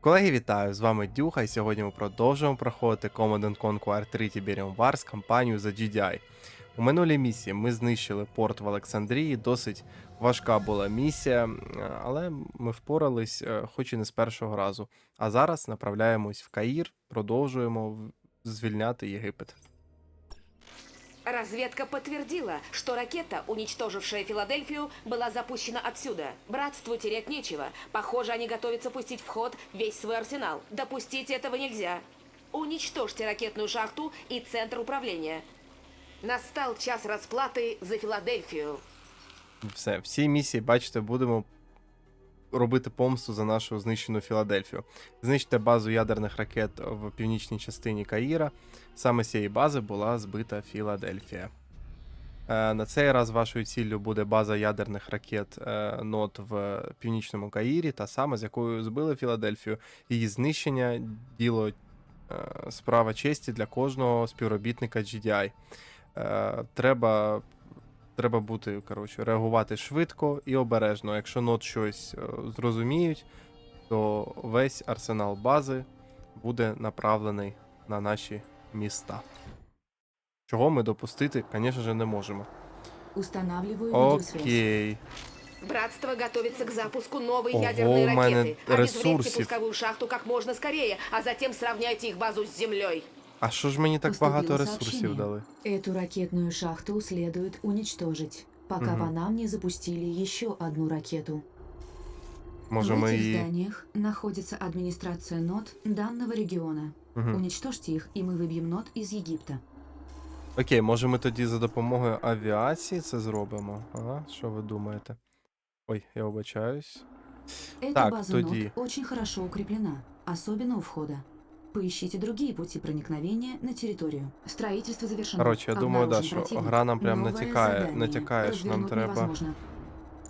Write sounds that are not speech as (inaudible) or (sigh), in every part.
Колеги, вітаю! З вами Дюха, і сьогодні ми продовжуємо проходити Command Conquer 3 Tiberium Wars кампанію за GDI. У минулій місії ми знищили порт в Олександрії, досить важка була місія, але ми впорались, е, хоч і не з першого разу. А зараз направляємось в Каїр, продовжуємо звільняти Єгипет. Разведка подтвердила, что ракета, уничтожившая Филадельфию, была запущена отсюда. Братству терять нечего. Похоже, они готовятся пустить в ход весь свой арсенал. Допустить этого нельзя. Уничтожьте ракетную шахту и центр управления. Настал час расплаты за Филадельфию. Все, всі місії, бачите, будемо робити помсту за нашу знищену Філадельфію. Знищити базу ядерних ракет в північній частині Каїра. Саме з цієї бази була збита Філадельфія. Е, На цей раз вашою ціллю буде база ядерних ракет е, НОТ в північному Каїрі, та саме з якою збили Філадельфію. Її знищення діло е, справа честі для кожного співробітника GDI. Треба треба бути, коротше, реагувати швидко і обережно. Якщо нот щось е, зрозуміють, то весь арсенал бази буде направлений на наші міста. Чого ми допустити, звісно ж, не можемо. Устанавливаю. Окей. Братство готовится к запуску новой Ого, ядерной ракеты. Обезвредьте ресурсів. пусковую шахту как можно скорее, а затем сравняйте их базу с землей. А що ж мені так Поступило багато ресурсів сообщение. дали? Эту ракетную шахту следует уничтожить, пока Мгм. по нам не запустили еще одну ракету. Може, в ми этих її. зданиях находится администрация нот данного региона. Мгм. Уничтожьте их, и мы выбьем нот из Египта. Окей, може ми тоді за допомогою авіації це зробимо? А? Що ви думаєте? Ой, я вибачаюсь. Эта Так, база тоді. нот очень хорошо укреплена, особенно у входа. Поищите другие пути проникновения на территорию. Строительство завершено. Коротше, я думаю, да, що гра нам прям натякає, натякає, що нам треба.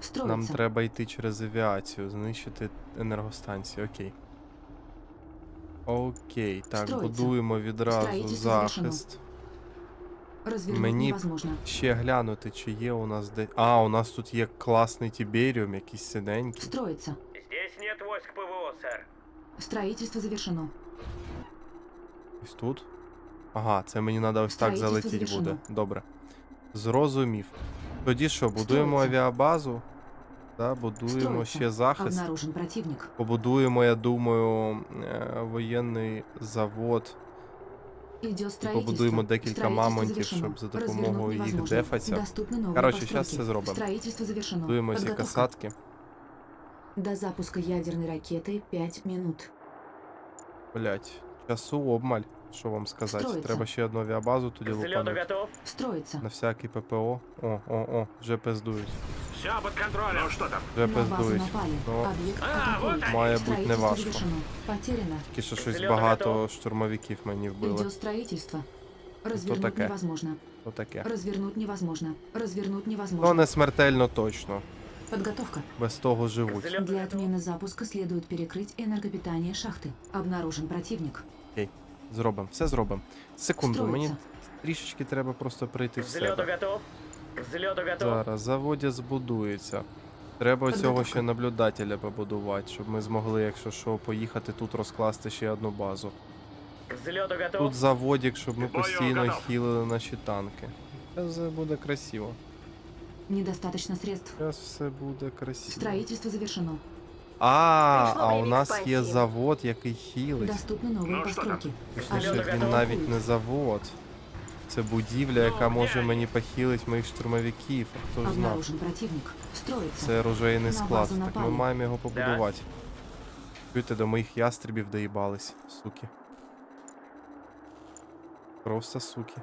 Строится. Нам треба йти через авіацію, знищити енергостанцію. Окей. Окей, так, Строїться. будуємо відразу захист. Мені б невозможно. ще глянути, чи є у нас де. А, у нас тут є класний Тіберіум, якийсь синенький. Строится. Здесь нет войск ПВО, сэр. Строительство завершено. Ось тут. Ага, це мені треба ось так Строїтельство залетіти завершено. буде. Добре. Зрозумів. Тоді що, будуємо Строїться. авіабазу? Да, будуємо Строїться. ще захист. Обнаружен противник. Побудуємо, я думаю, е, воєнний завод. Идет І строительство. побудуємо декілька Строительство мамонтів, завершено. щоб за Развернуть допомогою їх невозможно. дефаться. Доступны новые Короче, постройки. щас це зробимо. Строительство завершено. Будуємо ці Подготовка. касатки. До запуска ядерной ракеты 5 минут. Блять, часу обмаль. Що вам сказати? Строїться. Треба ще одну авіабазу тоді К взлету лупанути. готов? Строится. На всякий ППО. О, о, о, вже пиздують. Все под контролем. Ну что там? Вже На базу пиздують. напали. Ну, Объект А, атакуют. вот они. має бути не Строительство важко. завершено. Потеряно. Тільки що щось Зелений багато готов. штурмовиків мені вбили. Идет строительство. Развернуть таке? невозможно. То таке. Развернуть невозможно. Развернуть Ну невозможно. не смертельно точно. Подготовка. Без того живуть. Взлет Для готов? отмены запуска следует перекрыть энергопитание шахты. Обнаружен противник. Зробимо, все зробимо. Секунду, мені трішечки треба просто прийти в взлету себе. готов? Готов? Зараз заводя збудується. Треба цього Підготовка. ще наблюдателя побудувати, щоб ми змогли, якщо що, поїхати тут розкласти ще одну базу. К взлету готов? Тут заводік, щоб ми Бою постійно готов. хілили наші танки. Це буде красиво. Недостаточно средств. Зараз все буде красиво. Строительство завершено. А, а у нас є завод, який хілить. Доступны новые Ну, постройки. Точніше, він навіть не завод. Це будівля, яка Ну, може мені похилити моїх штурмовиків. А хто ж знав? Обнаружен противник. Строится. Це оружейний На склад. базу Так ми напали. маємо його побудувати. Чуєте, до моїх ястребів доїбались, суки. Просто суки.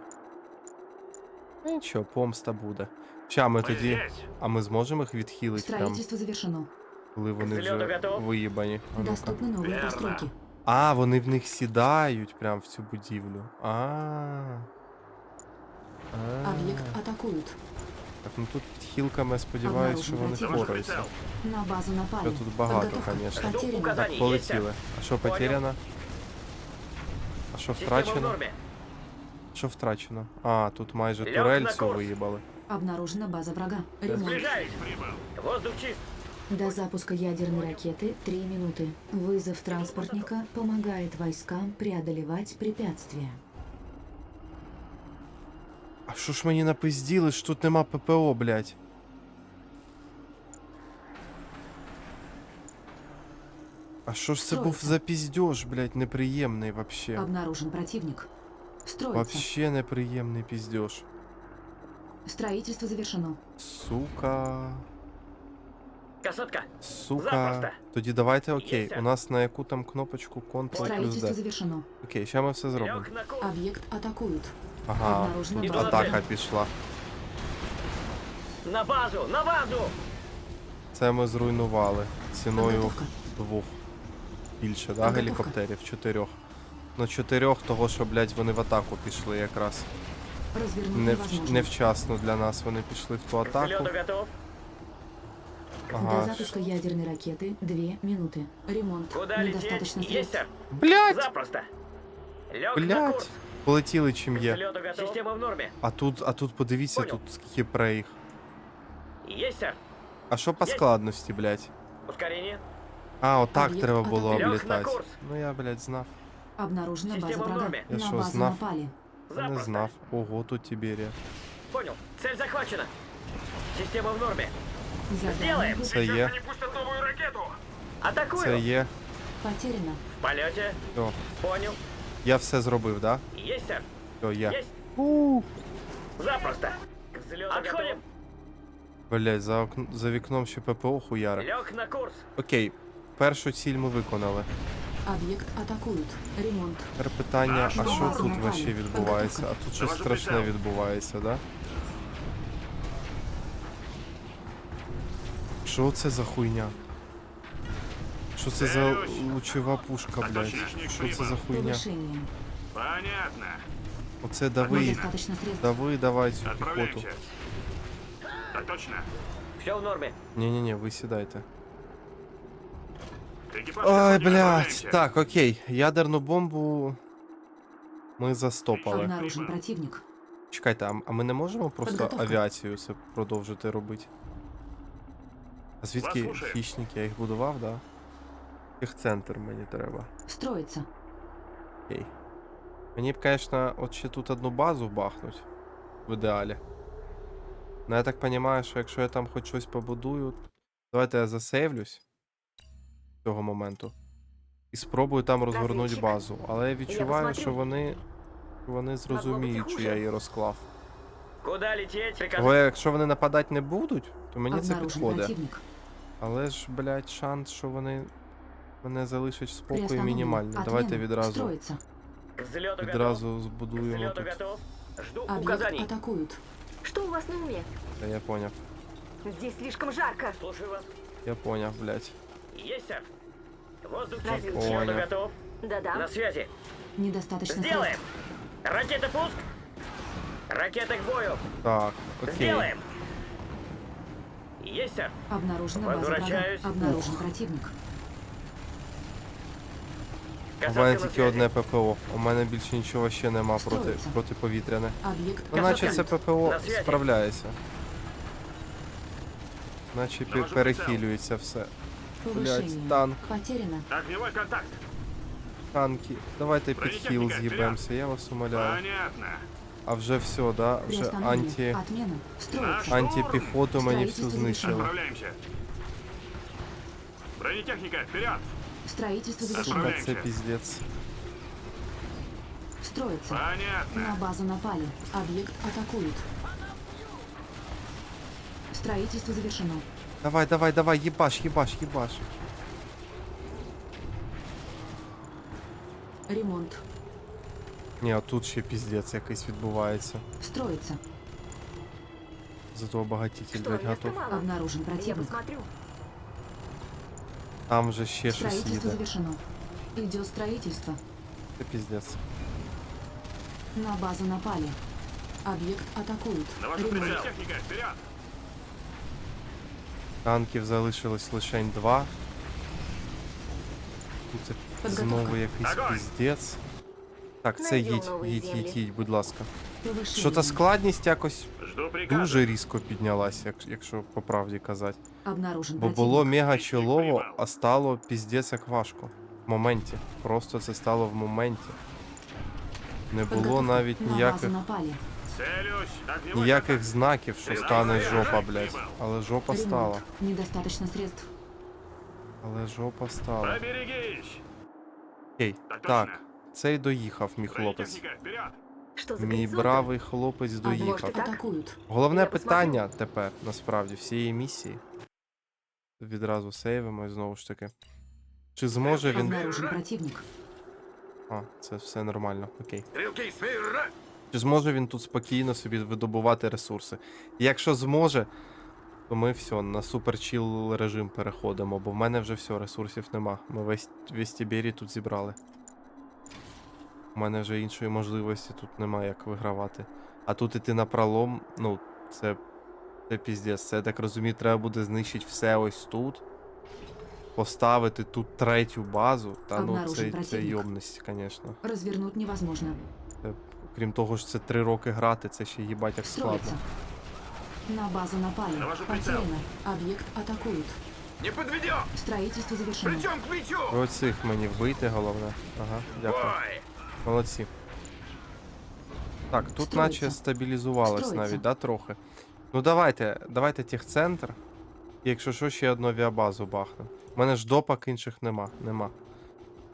Ну нічого, помста буде. Ща ми тоді. А ми зможемо їх відхилити прям, Строительство завершено. коли вони Зельоний вже готов? виїбані. А, ну-ка. Доступны новые Верно. постройки. а, вони в них сідають прям в цю будівлю. А. А. Объект атакуют. Так, ну тут підхилками я сподіваюсь, що вони Обнаружен впораються. На базу напали. Що тут багато, Подготовка. конечно. Потеряно. Указа- Так, Задание полетіли. есть, А що Понял. потеряно? А що Система в втрачено? норме. Що втрачено? А, тут майже Лёг турель на цю курс. виїбали. Обнаружена база врага. Ремонт. Сближаюсь. Воздух чист. До запуска ядерной ракеты 3 минуты. Вызов транспортника помогает войскам преодолевать препятствия. А що ж мені напизділи, що тут нема ППО, блядь? А що ж це був Строїться. за піздьош, блядь, неприємний вообще. Обнаружен противник. Строится. Вообще неприємний піздьош. Строительство завершено. Сука. Касатка. Сука. Запросто. Тоді давайте окей. Єся. У нас на яку там кнопочку Ctrl плюс Строительство завершено. Окей, зараз ми все зробимо. Лег на курс. Объект атакуют. Ага, Обнаружено тут атака пішла. На базу, на базу! Це ми зруйнували ціною Подготовка. двох. Більше, да, Підготовка. гелікоптерів? Чотирьох. Ну, чотирьох, того, що, блядь, вони в атаку пішли якраз. Развернуть Не невозможно. невчасно для нас вони пішли в ту К атаку. взлету готов. До Ага. запуска ядерной ракеты 2 минуты. Ремонт. Куда лететь? Недостаточно Есть, средств. сэр. Блядь! Запросто. Лег на Блядь! курс. Полетіли чим К є. взлету готов. Система в норме. А тут, а тут подивіться, Понял. тут скільки преїх. Есть, сэр. А що по Є. складності, блядь? Ускорение. А, отак Об'єкт треба було атакує. Лёг на облітати. курс. Ну я, блядь, знав. Обнаружена база Система в врага. норме. Я На шо, базу знав? напали. Не Запросто. знав. Ого, тут Тіберія. Понял. Цель захвачена. Система в норме. Задание Сделаем. вы- Це є, Они пустят новую ракету. Атакую. це є. Потеряно. В полете. Все. Понял. Я все зробив, да? Есть, сэр. Все, є. Есть. У, Запросто. К взлету Отходим. Блядь, за, окн... за вікном ще ППО хуяри. Лег на курс. Окей, першу ціль ми виконали. Объект атакуют. Ремонт. Тепер питання, а Базу що тут напали. вообще відбувається? А тут щось Завожу страшне прицел. відбувається, да? Що це за хуйня? Що це за лучова пушка, блядь? Що це за хуйня? Понятно. Оце дави, дави, давай цю піхоту. Так точно. Все в норме. Ні-ні-ні, ви сідайте. Ой, блядь. Так, окей. Ядерну бомбу ми застопали. Обнаружен противник. Чекайте, а, а ми не можемо просто авіацію це продовжити робити? А звідки Вас хищники? Я їх будував, да? Техцентр мені треба. Строится. Окей. Мені б, звісно, от ще тут одну базу бахнуть. В ідеалі. Ну я так розумію, що якщо я там хоч щось побудую. Давайте я засейвлюсь з цього моменту. І спробую там розгорнути базу. Але я відчуваю, що вони. Вони зрозуміють, що я її розклав. Куда лететь? Приказ... Якщо вони нападати не будуть, то мені це Обнаружен підходить. противник. Але ж, блядь, шанс, що вони мене залишать в спокої мінімальний. Давайте відразу, відразу збудуємо тут. Жду указаний. атакуют. Что у вас на уме? Та я поняв. Здесь слишком жарко. Слушаю вас. Я поняв, блядь. Есть, сэр. Воздух чист. Разведчик. Понял. готов. На Да-да. связи. Недостаточно Сделаем. средств. Ракета пуск. Ракета к бою. Так, окей. Сделаем. Есть, сэр. Обнаружена база врага. Возвращаюсь. Обнаружен противник. У Касатка мене на тільки связи. одне ППО. У мене більше нічого ще нема проти Строїться. протиповітряне. Объект Ну, наче це атакуют. ППО На связі. справляється. Наче пе- Навожу перехилюється все. Блять, Повышение. танк, Потеряно. Огневой контакт. танки. Давайте під хіл Бронетехніка, з'їбемося, я вас умоляю. Понятно. А вже все, да? Вже Приостановлено. анті... Отмена. Строится. антипіхоту мені всю Строительство знищили. Отправляемся. Бронетехника, вперед! Строительство Сука, завершено. це піздець. Строится. Понятно. На базу напали. Объект атакуют. Строительство завершено. Давай, давай, давай, їбаш, їбаш, їбаш. Ремонт. Ні, а тут ще піздець якийсь відбувається. Строится. Зато обагатитель, Что, блядь, места готов. мало? Обнаружен Я противник. посмотрю. Там же ще щось Строительство їде. завершено. Идет строительство. Це піздець. На базу напали. Объект атакуют. Ремонт. Бронетехника, вперед! Танків залишилось лише два. Тут це Підготовка. знову якийсь Огонь! піздець. Так, це їдь, їдь, їдь, їдь, будь ласка. Що та складність якось дуже різко піднялась, якщо по правді казати. Бо було мега чолово, а стало піздець як важко. В моменті. Просто це стало в моменті. Не було навіть ніяких ніяких знаків, що стане жопа, блядь. Але жопа стала. Недостаточно средств. Але жопа стала. Поберегись. Окей. Так Так, точно. Цей доїхав, мій хлопець. За Мій бравий хлопець доїхав. Головне питання тепер, насправді, всієї місії. Відразу сейвимо і знову ж таки. Чи зможе він. Обнаружен противник. А, це все нормально, окей. Чи зможе він тут спокійно собі видобувати ресурси? Якщо зможе, то ми все, на супер чіл режим переходимо, бо в мене вже все, ресурсів нема. Ми весь, весь Тібері тут зібрали. У мене вже іншої можливості тут немає як вигравати. А тут іти на пролом, ну, це. Це піздець. Це я так розумію, треба буде знищити все ось тут. Поставити тут третю базу. Та ну це, це йобність, звісно. Развернуть невозможно. Це, крім того ж, це три роки грати, це ще їбать як складно. Строится. На базу напали. Потеряно. Объект атакуют. Не подведем. Строительство завершено. Плечом к плечу. Оцих мені вбити, головне. Ага, дякую. Бой. Молодці. Так, тут Строїться. наче стабілізувалось Строїться. навіть, да, трохи. Ну давайте, давайте техцентр. І якщо що, ще одну авіабазу бахнем. У мене ж допак інших нема. Нема.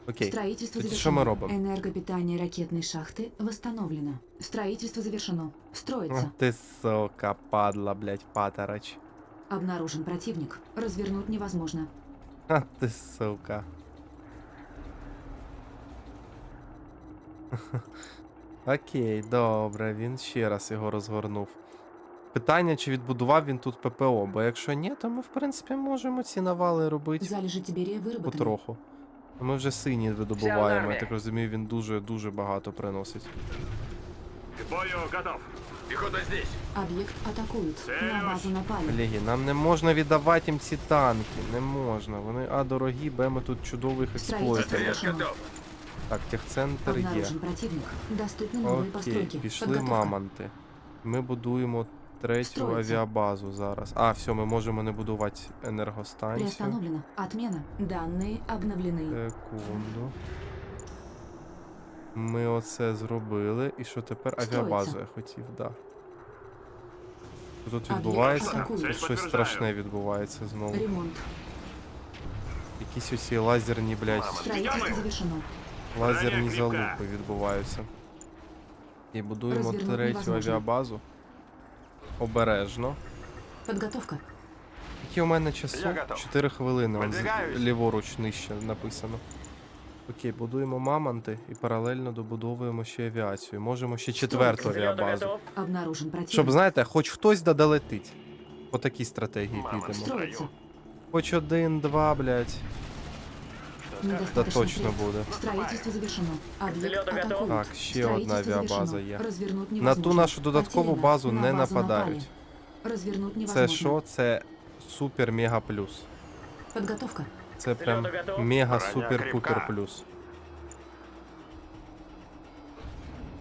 Окей. Строительство Тоді завершено. що ми робимо? Энергопитание ракетной шахты восстановлено. Строительство завершено. А, Строится. Ти сука, падла, блядь, патарач. Обнаружен противник. Развернуть невозможно. А ти сука. (laughs) Окей, добре, він ще раз його розгорнув. Питання, чи відбудував він тут ППО, бо якщо ні, то ми, в принципі, можемо ці навали робити Залежи Тиберия выработаны. потроху. Ми вже сині видобуваємо, я армія. так розумію, він дуже-дуже багато приносить. К бою готов. Пехота здесь. Объект атакуют. На Целюсь. базу напали. Колеги, нам не можна віддавати їм ці танки. Не можна. Вони А дорогі, Б ми тут чудових Строительство експлойтерів. завершено. Так, техцентр є. Обнаружен противник. Доступны новые Окей, постройки. пішли Подготовка. мамонти. Ми будуємо третю Строїться. авіабазу зараз. А, все, ми можемо не будувати енергостанцію. Приостановлено. Отмена. Данные обновлены. Секунду. Ми оце зробили. І що тепер? Строїться. Авіабазу я хотів, да. Що тут Об'єкт відбувається? атакують. Тут Цель щось підтверджаю. страшне відбувається знову. Ремонт. Якісь оці лазерні, блядь, Строительство завершено. лазерні залупи відбуваються. І будуємо Розвернути третю невозможно. авіабазу. Обережно. Подготовка. Які у мене часу? Я готов. 4 хвилини. он з- Видвигаюсь. Ліворуч нижче написано. Окей, будуємо мамонти і паралельно добудовуємо ще авіацію. Можемо ще четверту авіабазу. Обнаружен противник. Щоб, знаєте, хоч хтось да долетить. По такій стратегії підемо. Строится. Хоч один, два, блядь. Та точно буде. Строительство завершено. Объект взлету готов. атакуют. Так, ще одна авіабаза є. На ту нашу додаткову базу не нападають. Це що? Це супер мега плюс. Подготовка. Це прям мега Броня супер кріпка. пупер плюс.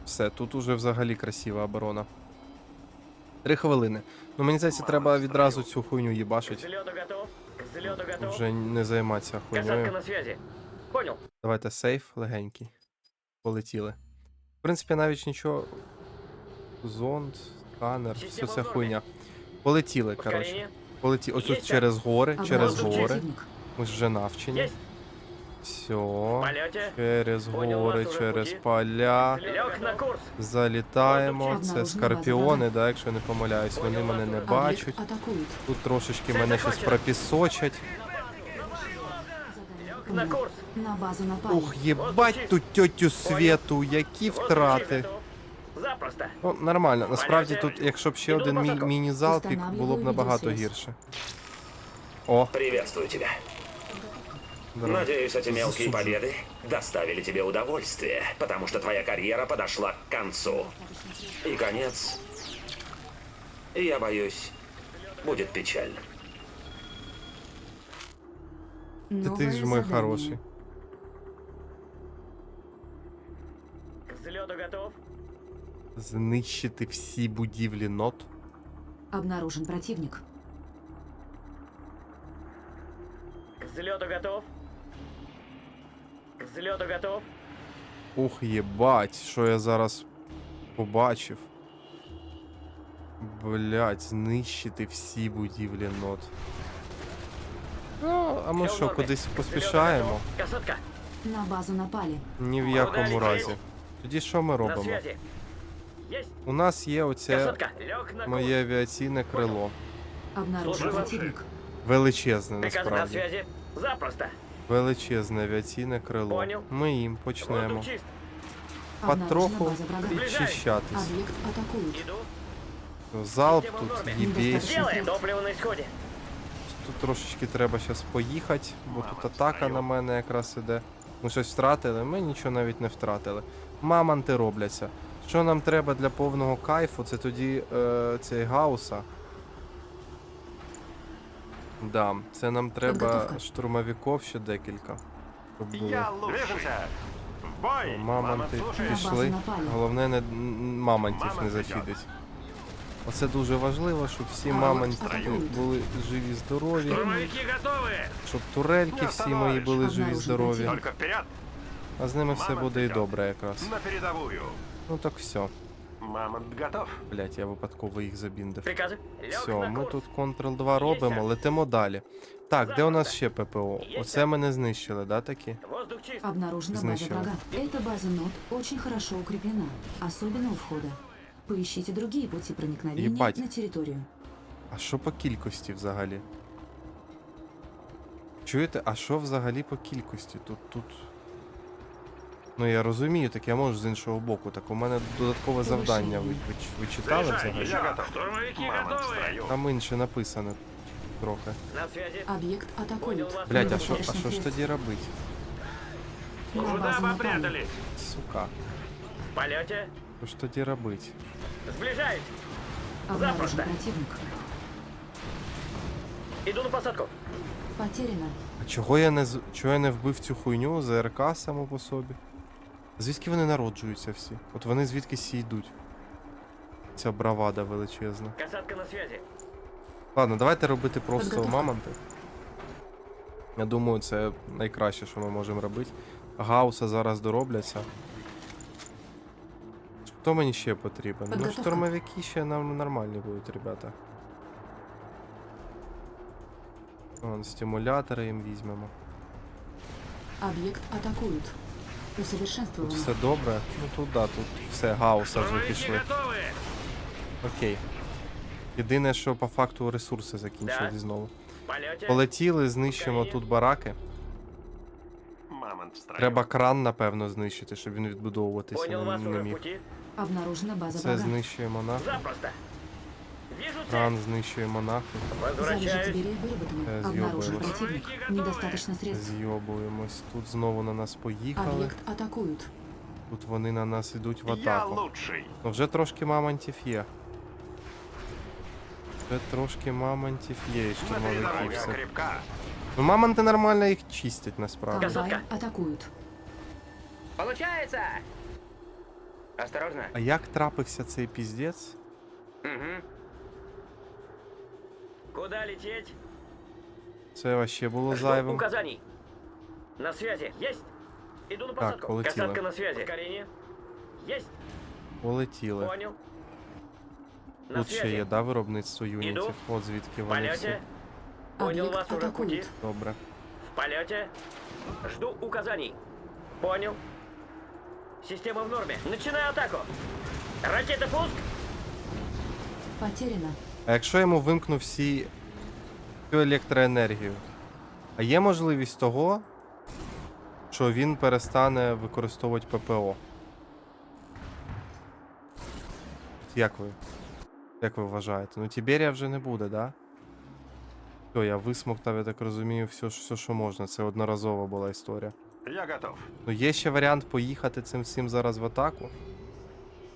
Все, тут уже взагалі красива оборона. Три хвилини. Ну мені здається, треба відразу цю хуйню їбашить. Вже не займатися Касатка хуйньою. на связи. Понял. Давайте сейф легенький. Полетіли. В принципі, навіть нічого. Зонд, сканер, все це хуйня. Полетіли, коротше. Полетіли. Ось тут через гори, через гори. Ми ж вже навчені. Все. Полете. Через гори, через поля. Лег на курс. Залітаємо. Це скорпіони, да, якщо я не помиляюсь. Вони мене не бачать. Тут трошечки мене щось пропісочать. На курс. На базу напали. Ух, єбать ту тьотю Свету, які втрати. Запросто. Ну, нормально. Насправді тут, якщо б ще один мі- міні-залпік, було б набагато гірше. О, Приветствую тебя. здорово. Надеюсь, эти мелкие Засуджу. победы доставили тебе удовольствие, потому что твоя карьера подошла к концу. И конец, я боюсь, будет печальным. Ти, ти Новое ж мой задание. хороший. взлету готов. Знищити всі будівлі нот. Обнаружен противник. К взлету готов. К взлету готов. Ух, єбать, що я зараз побачив. Блять, знищити всі будівлі нот. Ну, а ми що, кудись поспішаємо? Касатка, На базу напали. Ні в якому разі. Тоді що ми робимо? У нас є оце моє авіаційне крило. Противник. Величезне насправді. Запросто. Величезне авіаційне крило. Понял. Ми їм почнемо потроху підчищатись. Объект атакуют. Иду. Залп тут їбєш. Делаем. Топливо на исходе. Тут трошечки треба зараз поїхати, бо тут атака на мене якраз іде. Ми щось втратили, ми нічого навіть не втратили. Мамонти робляться. Що нам треба для повного кайфу, це тоді е, цей гауса. Да, це нам треба Підготовка. штурмовиків ще декілька. Щоб було. Я лучший. Движемся. В бой. Мамонти слушай. На базу пішли. напали. Головне не м, мамонтів не Мамонт зафідить. Оце дуже важливо, щоб всі Ага, мамонти атакують. були живі, здорові, Штурмовики готовы. щоб турельки всі мої були живі, Обнаружен здорові. противник. Только вперед. А з ними все Мамонт буде і идет. добре якраз. На передовую. Ну так все. Мамонт готов. Блять, я випадково їх забіндив. Приказы. Лег Все, ми тут Ctrl 2 робимо, летимо далі. Так, де у нас ще ППО? Оце ми не знищили, да, такі? Обнаружена база врага. Эта база нот очень хорошо укреплена, особенно у входа. Поищите другие пути проникновения Ебать. на территорию. А що по кількості взагалі? Чуєте, а що взагалі по кількості? Тут тут. Ну я розумію, так я можу з іншого боку. Так у мене додаткове завдання. Ви, ви, ви читали взагалі? Там інше написано трохи. Объект атакуют. Блять, а що, а що ж тоді робити? Куда напали. попрятались? Сука. В полете. Що ж тоді робити? Сближаюсь. Запросто. противник. Иду на посадку. Потеряно. А чого я не з- чого я не вбив цю хуйню ЗРК само по собі? Звідки вони народжуються всі? От вони звідки всі йдуть? Ця бравада величезна. Касатка на связи. Ладно, давайте робити просто мамонти. Я думаю, це найкраще, що ми можемо робити. Гауса зараз доробляться. Хто мені ще потрібен? Ну, штурмовики ще нам нормальні будуть, ребята. Вон, стимулятори їм візьмемо. Объект атакуют. Тут все добре. Ну тут да, тут все, гауса вже пішли. Окей. Єдине, що по факту ресурси закінчились знову. Полетіли, знищимо тут бараки. Треба кран, напевно, знищити, щоб він відбудовуватися не, міг. Це знищуємо нахуй. Запросто. Вижу цель. Кран знищуємо нахуй. Залежи Возвращаюсь. Тиберия выработаны. Э, Обнаружен съёбывалось. противник. Штурмовики Недостаточно средств. Зйобуємось. Тут знову на нас поїхали. Объект атакуют. Тут вони на нас йдуть в Я атаку. лучший. Ну вже трошки мамонтів є. Вже трошки мамонтів є і На штурмовиків передовую. все. крепка. Ну мамонти нормально їх чистять насправді. Комбайн Касатка. атакуют. Получается. Осторожно. А як трапився цей піздець? Угу. Куда лететь? Це вообще було зайвим. указаний. На связи. Есть. Иду на Так, посадку. полетело. Касатка на связи. Ускорение. Есть. Полетіли. Понял. На Тут ще связи. є, да, виробництво юнітів. От звідки В вони всі. полете. Понял Объект вас уже в пути. атакуют. Добре. В полете. Жду указаний. Понял. Система в норме. Начинаю атаку. Ракета пуск. Потеряно. А якщо я йому вимкну всі всю електроенергію, а є можливість того, що він перестане використовувати ППО? Як ви? Як ви вважаєте? Ну Тіберія вже не буде, да? Все, я висмоктав, я так розумію, все, все, що можна. Це одноразова була історія. Я готов. Ну є ще варіант поїхати цим всім зараз в атаку.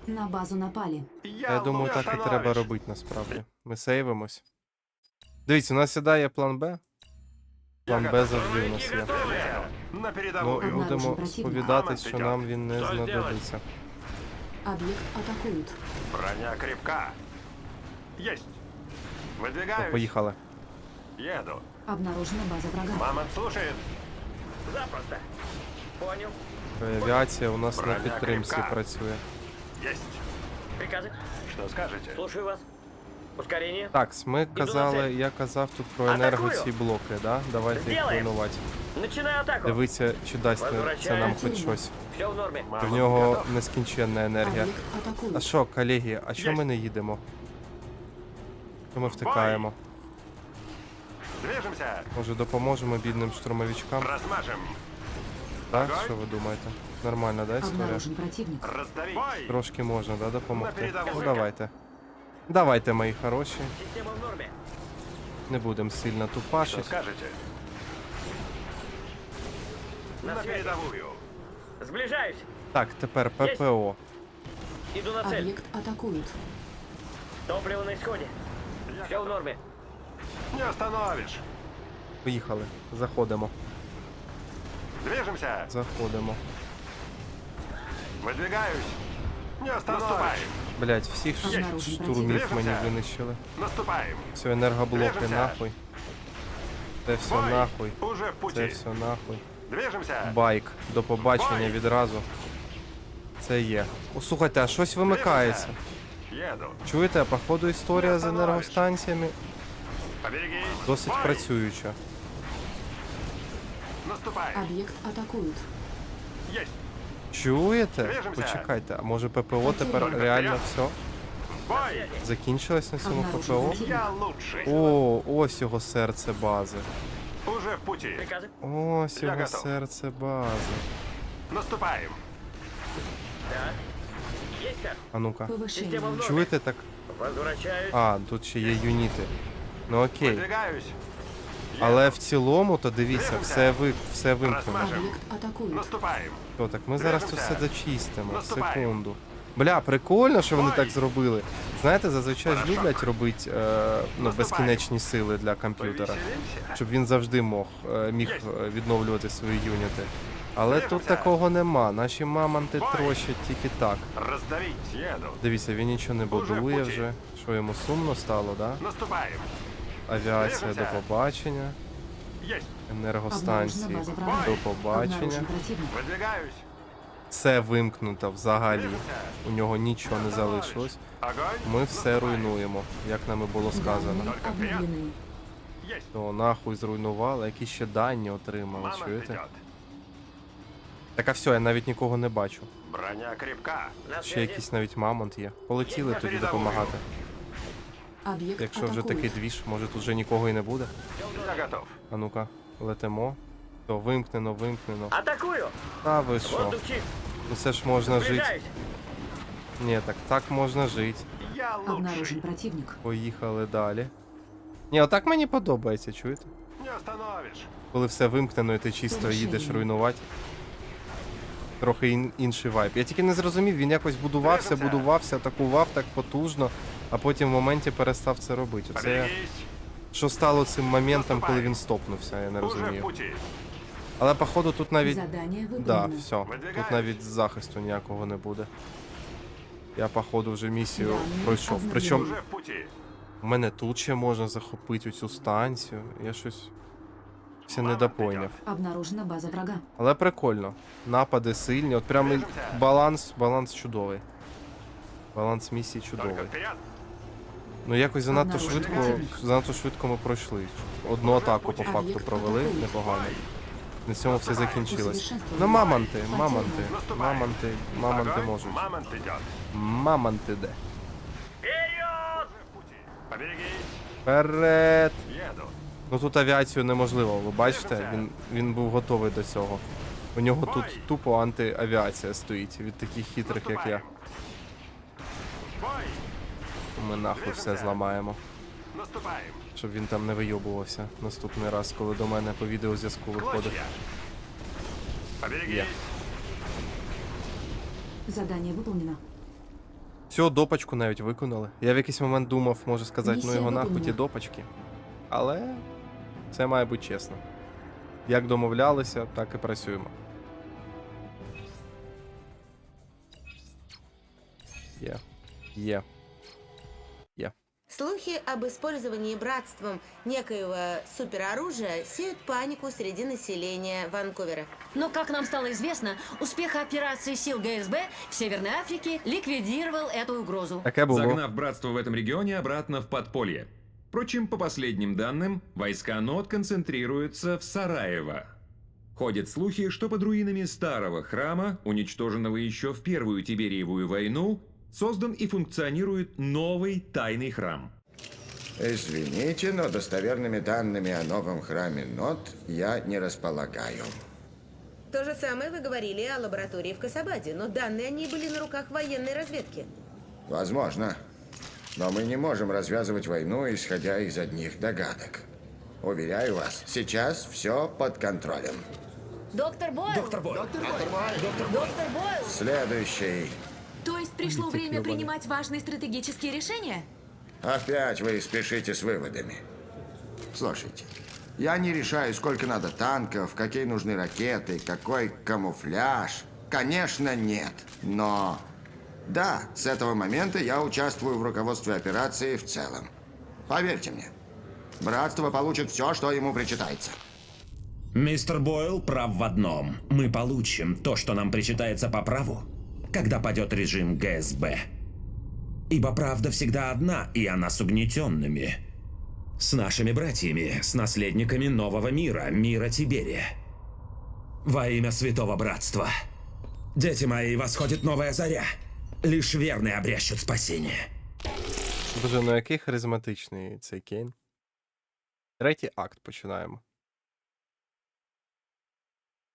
На базу напали. Я, Я думаю, так і треба робити насправді. Ми сейвимось. Дивіться, у нас сідає план Б. План Б завжди у нас є. Ну, передовую. будемо сповідатись, що нам він не знадобиться. Объект атакуют. Броня крепка. Есть. Выдвигаюсь. Поїхали. Еду. Обнаружена база врага. Мамонт слушает. Запросто. Понял. Авіація у нас на підтримці кріпка. працює. Есть. Приказы. Что скажете? Слушаю вас. Ускорение. Так, ми казали, я казав тут про енерго ці блоки, да? Давайте їх Сделаем. планувати. Начинаю атаку. Дивіться, чи дасть це нам хоч щось. Все в норме. В нього готов. нескінченна енергія. Объект А атакуют. що, колеги, а що ми не їдемо? Що ми втикаємо? Движемся. Може допоможемо бідним штурмовичкам? Размажем. Так, Огонь. що ви думаєте? Нормально, да, історія? Противник. Раздавить. Трошки можна, да, допомогти? Ну давайте. Давайте, мої хороші. Система в норме. Не будемо сильно Что тупашити. скажете? На На связи. передовую. Сближаюсь. Так, тепер ППО. Иду на цель. Объект атакуют. Топливо на исходе. Все в норме. Не остановишь. Поїхали. Заходимо. Движемся. Заходимо. Выдвигаюсь. Не остановишь. Блять, всіх штурмів мені винищили. Наступаем. Все, енергоблоки нахуй. Це все Бой. нахуй. Уже в Це все нахуй. Движемся. Байк. До побачення Бой. відразу. Це є. О, слухайте, а щось вимикається. Движемся. Чуєте, а походу історія з енергостанціями Поберегись. досить Бой. працююча. Наступаем. Объект атакуют. Есть. Чуєте? Движемося. Почекайте, а може ППО тепер Только реально вперед. все Бой. закінчилось на цьому Обнаружен ППО? противник. Я лучший. О, ось його серце бази. Уже в пути. Приказы. Ось Я його готов. серце бази. Наступаем. Да. Есть, сэр. А ну-ка. Система в Повышение. норме. Чуєте так? Возвращаюсь. А, тут ще є юніти. Ну окей. Але в цілому, то дивіться, все ви все вимкнено. Наступаем. Що, так ми зараз тут все зачистимо. Секунду. Бля, прикольно, що вони так зробили. Знаєте, зазвичай ж люблять робити е, ну, безкінечні сили для комп'ютера. Щоб він завжди мог, е, міг е, відновлювати свої юніти. Але тут такого нема. Наші мамонти трощать тільки так. Дивіться, він нічого не будує вже. Що йому сумно стало, да? Наступаем. Авіація до Движемося. побачення. Есть. енергостанції Обнаружена база врага. до побачення. Обнаружен противник. Выдвигаюсь. Все вимкнуто взагалі. Движемся. У нього нічого не залишилось. Огонь. Ми все Наступаем. руйнуємо, як нам і було сказано. Данные Только вперед. обновлены. Есть. То нахуй зруйнували, які ще дані отримали, Мамонт чуєте? идет. Так а все, я навіть нікого не бачу. Броня крепка. На Ще связи. якийсь навіть мамонт є. Полетіли Я тоді передовую. допомагати. Объект Якщо вже такий двіж, може тут вже нікого і не буде. Я готов. А ну-ка, летимо. То вимкнено, вимкнено. Атакую. Та ви що? Ну це ж можна жити. Ні, так так можна жити. Я лучший. Обнаружен противник. Поїхали далі. Ні, отак мені подобається, чуєте? Не остановишь. Коли все вимкнено і ти чисто Повишення. їдеш руйнувати. Трохи ін- інший вайб. Я тільки не зрозумів, він якось будувався, будувався, атакував так потужно, а потім в моменті перестав це робити. Оце що стало цим моментом, коли він стопнувся, я не розумію. Але походу тут навіть. Да, все. Тут навіть захисту ніякого не буде. Я, походу, вже місію пройшов. Причому в мене тут ще можна захопити цю станцію. Я щось. Все недопойняв. Обнаружена база врага. Але прикольно. Напади сильні. От прям баланс, баланс чудовий. Баланс місії чудовий. Ну якось занадто швидко, занадто швидко ми пройшли. Одну атаку по факту провели непогано. На цьому все закінчилось. Ну мамонти, мамонти, мамонти, мамонти можуть. Мамонти де. Вперед! Ну тут авіацію неможливо, ви бачите, він, він був готовий до цього. У нього тут тупо антиавіація стоїть від таких хитрих, як я. Ми нахуй все зламаємо. Щоб він там не вийобувався наступний раз, коли до мене по відеозв'язку виходить. Клочья. Поберегись. Я. Задание допачку навіть виконали. Я в якийсь момент думав, може сказати, ну його нахуй ті допачки. Але це має бути чесно. Як домовлялися, так і працюємо. Є. Є. Слухи об использовании братством некоего супероружия сеют панику среди населения Ванкувера. Но, как нам стало известно, успех операции сил ГСБ в Северной Африке ликвидировал эту угрозу. Загнав братство в этом регионе обратно в подполье. Впрочем, по последним данным, войска НОТ концентрируются в Сараево. Ходят слухи, что под руинами старого храма, уничтоженного еще в Первую Тибериевую войну, создан и функционирует новый тайный храм. Извините, но достоверными данными о новом храме Нот я не располагаю. То же самое вы говорили о лаборатории в Касабаде, но данные о ней были на руках военной разведки. Возможно. Но мы не можем развязывать войну, исходя из одних догадок. Уверяю вас, сейчас все под контролем. Доктор Бойл! Доктор Бойл! Доктор Бойл! Следующий. То есть пришло время принимать важные стратегические решения? Опять вы спешите с выводами. Слушайте, я не решаю, сколько надо танков, какие нужны ракеты, какой камуфляж. Конечно, нет. Но да, с этого момента я участвую в руководстве операции в целом. Поверьте мне, братство получит все, что ему причитается. Мистер Бойл прав в одном. Мы получим то, что нам причитается по праву, когда падет режим ГСБ. Ибо правда всегда одна, и она с угнетенными. С нашими братьями, с наследниками нового мира, мира Тиберия. Во имя Святого Братства. Дети мои, восходит новая заря. Лишь верные обрящут спасение. Боже, ну який харизматичний цей Кейн. Третій акт починаємо.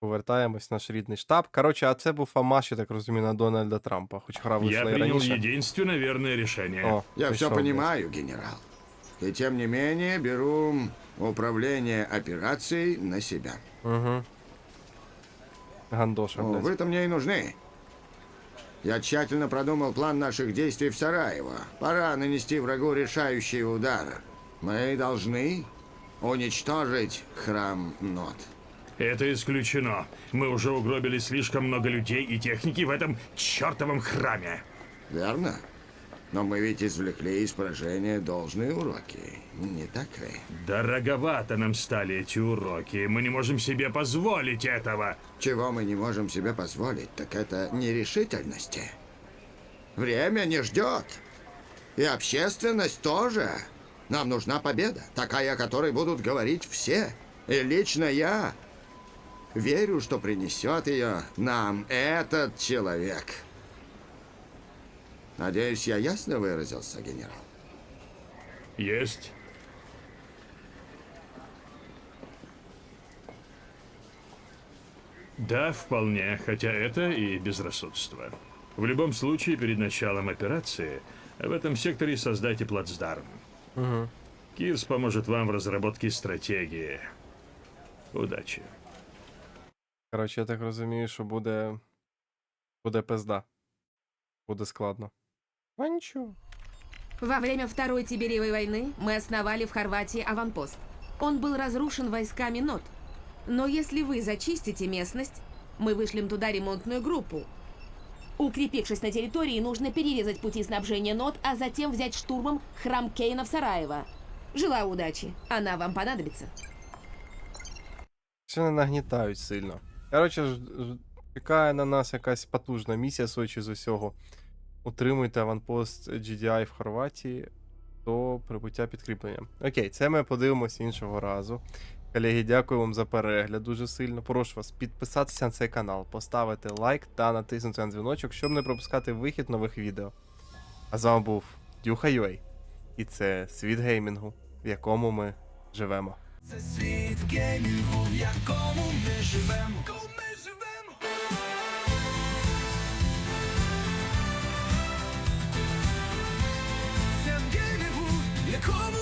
Повертаємось в наш рідний штаб. Коротше, а це був Фамаш, я так розумію, на Дональда Трампа, хоч гра Я вийшла і принял раніше. единственно верное решение. О, Я все прийшов, понимаю, генерал. И тем не менее беру управление операцией на себя. блядь. Угу. Гандоша, О, блядь. вы-то мне и нужны. Я тщательно продумал план наших действий в Сараево. Пора нанести врагу решающий удар. Мы должны уничтожить храм Нот. Это исключено. Мы уже угробили слишком много людей и техники в этом чертовом храме. Верно? Но мы ведь извлекли из поражения должные уроки. Не так ли? Дороговато нам стали эти уроки. Мы не можем себе позволить этого. Чего мы не можем себе позволить, так это нерешительности. Время не ждет. И общественность тоже. Нам нужна победа, такая, о которой будут говорить все. И лично я верю, что принесет ее нам этот человек. Надеюсь, я ясно выразился, генерал. Есть. Да, вполне, хотя это и безрассудство. В любом случае, перед началом операции в этом секторе создайте плацдарм. Кирс поможет вам в разработке стратегии. Удачи. Коротше, я так розумію, що буде. Буде пизда. Буде складно. А нічого. Во время Второй Тибериевой войны мы основали в Хорватии аванпост. Он был разрушен войсками НОТ. Но если вы зачистите местность, мы вышлем туда ремонтную группу. Укрепившись на территории, нужно перерезать пути снабжения НОТ, а затем взять штурмом храм Кейна в Сараево. Желаю удачи. Она вам понадобится. Все не нагнітають сильно. Коротше, ж- ж- чекає на нас якась потужна місія, судячи з усього. Утримуйте аванпост GDI в Хорватії до прибуття підкріплення. Окей, це ми подивимося іншого разу. Колеги, дякую вам за перегляд дуже сильно. Прошу вас підписатися на цей канал, поставити лайк та натиснути на дзвіночок, щоб не пропускати вихід нових відео. А з вами був Дюха Юей. І це світ геймінгу, в якому ми живемо. Це світ геймінгу, в якому ми живемо. Світ